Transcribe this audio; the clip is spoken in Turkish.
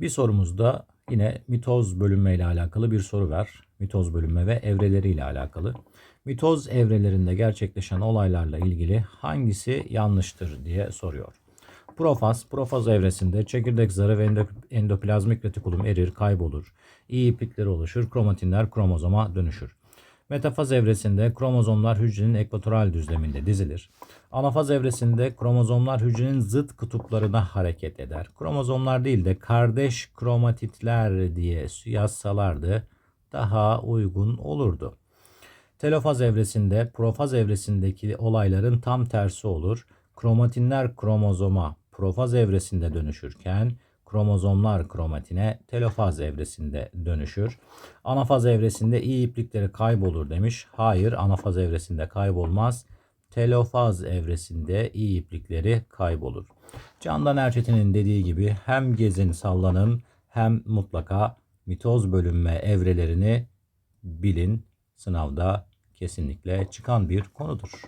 Bir sorumuzda yine mitoz bölünme ile alakalı bir soru var. Mitoz bölünme ve evreleri ile alakalı. Mitoz evrelerinde gerçekleşen olaylarla ilgili hangisi yanlıştır diye soruyor. Profaz, profaz evresinde çekirdek zarı ve endo- endoplazmik retikulum erir, kaybolur. İyi iplikleri oluşur, kromatinler kromozoma dönüşür. Metafaz evresinde kromozomlar hücrenin ekvatoral düzleminde dizilir. Anafaz evresinde kromozomlar hücrenin zıt kutuplarına hareket eder. Kromozomlar değil de kardeş kromatitler diye yazsalardı daha uygun olurdu. Telofaz evresinde profaz evresindeki olayların tam tersi olur. Kromatinler kromozoma profaz evresinde dönüşürken kromozomlar kromatine telofaz evresinde dönüşür. Anafaz evresinde iyi iplikleri kaybolur demiş. Hayır anafaz evresinde kaybolmaz. Telofaz evresinde iyi iplikleri kaybolur. Candan Erçetin'in dediği gibi hem gezin sallanın hem mutlaka mitoz bölünme evrelerini bilin. Sınavda kesinlikle çıkan bir konudur.